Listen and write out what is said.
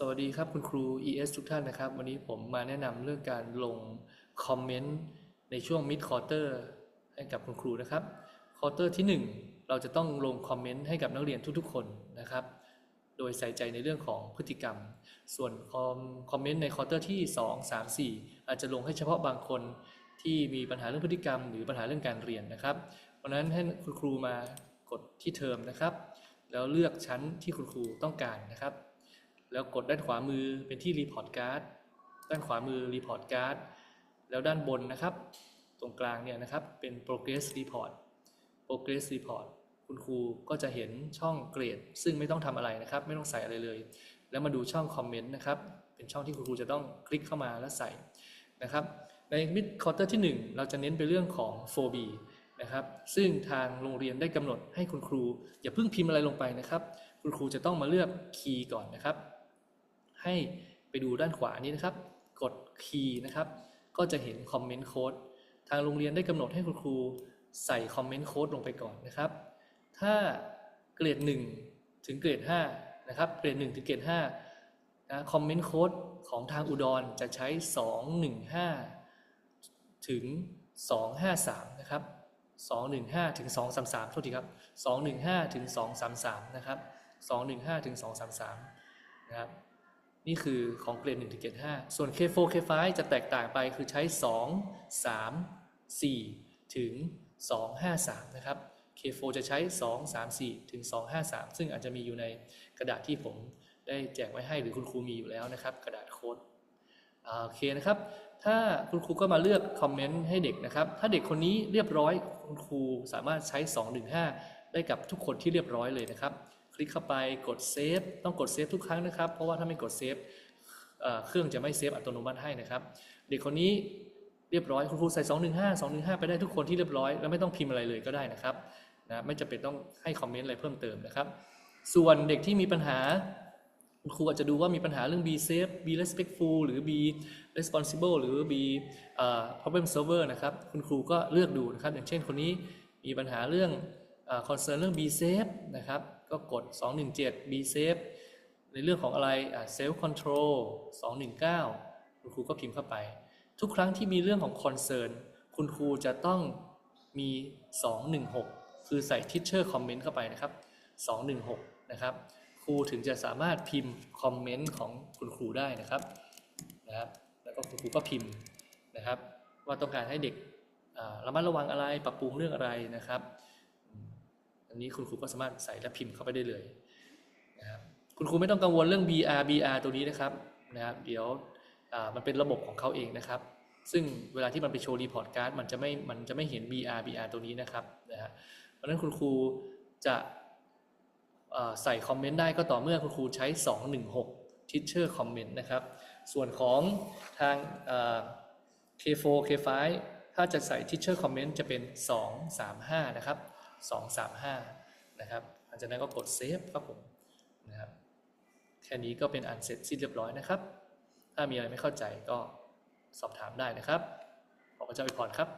สวัสดีครับคุณครู ES ทุกท่านนะครับ วันนี้ผมมาแนะนำเรื่องการลงคอมเมนต์ในช่วง mid quarter ให้กับคุณครูนะครับ quarter ที่ 1 เราจะต้องลงคอมเมนต์ให้กับนักเรียนทุกๆ คนนะครับ โดยใส่ใจในเรื่องของพฤติกรรม ส่วนคอมเมนต์ในคอเตอร์ที่ 2 3 4 อาจจะลงให้เฉพาะบางคนที่มีปัญหาเรื่องพฤติกรรม หรือปัญหาเรื่องการเรียนนะครับเพราะฉะนั้นให้คุณครูมากดที่เทอมนะครับ แล้วเลือกชั้นที่คุณครูต้องการนะครับ แล้วกดด้านขวามือเป็นที่ Report Card ด้านขวามือ Report Card แล้วด้านบนนะครับ ตรงกลางเนี่ยนะครับเป็น Progress Report Progress Report คุณครูก็จะเห็นช่องเกรด ซึ่งไม่ต้องทำอะไรนะครับ ไม่ต้องใส่อะไรเลย แล้วมาดูช่องคอมเมนต์นะครับ เป็นช่องที่คุณครูจะต้องคลิกเข้ามาแล้วใส่นะครับ ใน Mid Quarter ที่ 1 เราจะเน้นไปเรื่องของ 4B นะครับ ซึ่งทางโรงเรียนได้กำหนดให้คุณครู อย่าเพิ่งพิมพ์อะไรลงไปนะครับ คุณครูจะต้องมาเลือกคีย์ก่อนนะครับ ให้ไปดูด้านขวานี้นะครับ กดคีย์นะครับ ก็จะเห็นคอมเมนต์โค้ดทางโรงเรียนได้กำหนดให้คุณครูใส่คอมเมนต์โค้ดลงไปก่อนนะครับ ถ้าเกรด 1 ถึงเกรด5นะครับ เกรด 1 ถึงเกรด5นะคอมเมนต์โค้ดของทางอุดรจะใช้ 215 ถึง 253 นะครับ 215 ถึง 233โทษทีครับ 215 ถึง 233 นะครับ 215 ถึง 233 นะครับ นี่คือของเกรด1ถึงเกรด5ส่วน K4 K5 จะแตกต่างไปคือใช้ 2 3 4 ถึง 253 นะครับ K4 จะใช้ 2 3 4 ถึง 253 ซึ่งอาจจะมีอยู่ในกระดาษที่ผมได้แจกไว้ให้หรือคุณครูมีอยู่แล้วนะครับ กระดาษโค้ดโอเคนะครับ ถ้าคุณครูก็มาเลือกคอมเมนต์ให้เด็กนะครับ ถ้าเด็กคนนี้เรียบร้อยคุณครูสามารถใช้ 215 ได้กับทุกคนที่เรียบร้อยเลยนะครับ ลิกเข้าไปกดเซฟต้องกดเซฟทุกครั้งนะครับ เพราะว่าถ้าไม่กดเซฟเครื่องจะไม่เซฟอัตโนมัติให้นะครับ เด็กคนนี้เรียบร้อยคุณครูใส่ 215 215 ไปได้ทุกคนที่เรียบร้อย แล้วไม่ต้องพิมพ์อะไรเลยก็ได้นะครับนะไม่จำเป็นต้องให้คอมเมนต์อะไรเพิ่มเติมนะครับ ส่วนเด็กที่มีปัญหาคุณครูอาจจะดูว่ามีปัญหาเรื่อง be safe be respectful หรือ be responsible หรือ be problem solver นะครับ คุณครูก็เลือกดูนะครับ อย่างเช่นคนนี้มีปัญหาเรื่อง เอ่อ concern เรื่อง B safe นะครับก็กด 217 B safe ในเรื่องของอะไรอะ self control 219 คุณครูก็พิมพ์เข้าไป ทุกครั้งที่มีเรื่องของ concern คุณครูจะต้องมี 216 คือใส่ teacher comment เข้าไปนะครับ 216 นะครับ ครูถึงจะสามารถพิมพ์คอมเมนต์ของคุณครูได้นะครับนะครับแล้วก็คุณครูก็พิมพ์นะครับ ว่าต้องการให้เด็กอ่าระมัดระวังอะไรปรับปรุงเรื่องอะไรนะครับ อันนี้คุณครูก็สามารถใส่และพิมพ์เข้าไปได้เลยนะครับคุณครูไม่ต้องกังวลเรื่อง BR BR ตัวนี้นะครับนะครับ เดี๋ยวมันเป็นระบบของเขาเองนะครับ ซึ่งเวลาที่มันไปโชว์รีพอร์ตการ์ดมันจะไม่มันจะไม่เห็น BR BR ตัวนี้นะครับนะฮะเพราะฉะนั้นคุณครูจะใส่คอมเมนต์ได้ก็ต่อเมื่อคุณครูใช้ 216 Teacher Comment นะครับ ส่วนของทาง K4 K5 ถ้าจะใส่ Teacher Comment จะเป็น 235 นะครับ 235 นะครับหลังจากนั้นก็กดเซฟครับผมนะครับแค่นี้ก็เป็นอันเสร็จสิ้นเรียบร้อยนะครับ ถ้ามีอะไรไม่เข้าใจก็สอบถามได้นะครับขอพระเจ้าอวยพรครับ